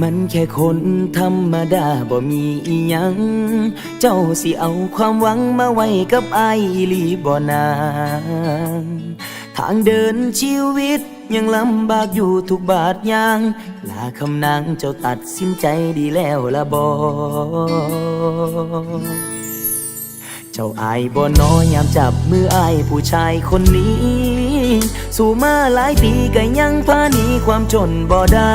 มันแค่คนธรรมดาบ่มีอีหยัง เจ้าสิเอาความหวังมาไว้กับไอายอีหลีบ่นางทางเดินชีวิตยังลำบากอยู่ทุกบาทยาง ลาคำนางเจ้าตัดสินใจดีแล้วละบอเจ้าอายบ่น้อยยามจับมืออายผู้ชายคนนี้ สู่มาหลายปีก็ยังพาหนีความจนบ่ได้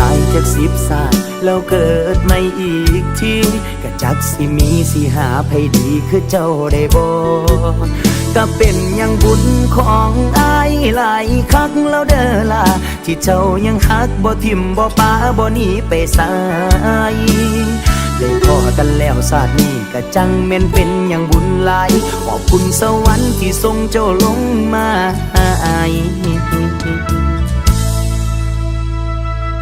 ตายจากสิบศาสตร์แล้วเกิดใหม่อีกทีก็จักสิมีสิหาไผดีคือเจ้าได้บ่ก็เป็นอยังบุญของอายหลายคักแล้วเด้อล่ะที่เจ้ายังฮักบ่ทิมบ่ปาบ่หนีไปสายได้พอกันแล้วศาสตร์นี้ก็จังแม่นเป็นอย่างบุญหลาย ขอบคุณสวรรค์ที่ทรงเจ้าลงมาอาย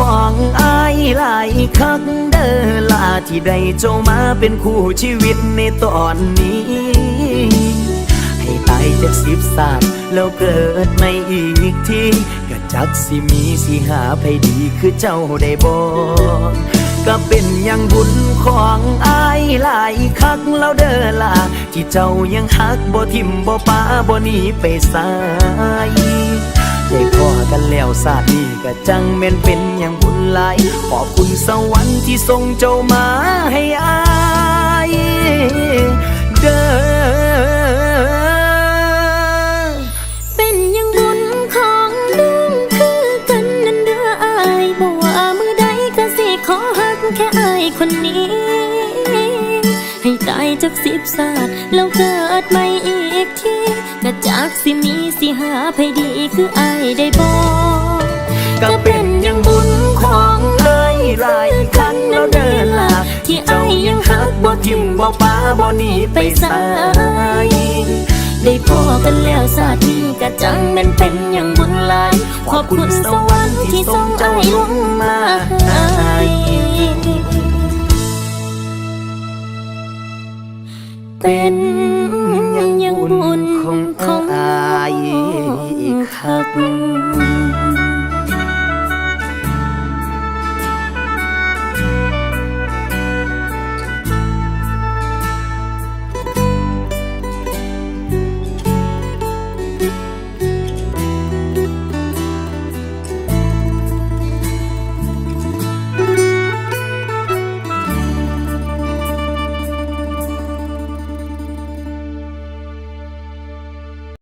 ของอายหลายคักเด้อลาที่ได้เจ้ามาเป็นคู่ชีวิตในตอนนี้ ให้ตายจากสิบศาสตร์แล้วเกิดใหม่อีกทีก็จักสิมีสิหาไผดีคือเจ้าได้บ่ก็เป็นอย่างบุญของอายหลายคักแล้วเด้อล่ะที่เจ้ายังฮักบ่ทิมบ่ปาบ่หนีไปสาย ได้พ่อกันแล้วศาสนี้ก็จังแม่นเป็นอย่างบุญหลาย ขอบคุณสวรรค์ที่ทรงเจ้ามาให้อายเด้อเป็นอยังบุญของน้องคือกันนันเด้ออายบอกว่ามือใดก็สิขอหักแค่อายคนนี้ ให้ตายจากสิบศาสตร์แล้วเกิดใหม่อีกที ก็จากสิมีสิหาไผดีคืออายได้บอกก็เป็นอย่างบุญของอายหลายครั้งแล้วเด้อล่ะที่อายยังฮัหักบ่ทิมบ่ป้าบ่หนีไปสายได้พอกันแล้วศาสตร์นี้ก็จังแม่นเป็นอย่างบุญหลายขอบคุณสวรรค์ที่ทรงอายลงมาให้เป็นอย่างบุญ ของอายคัก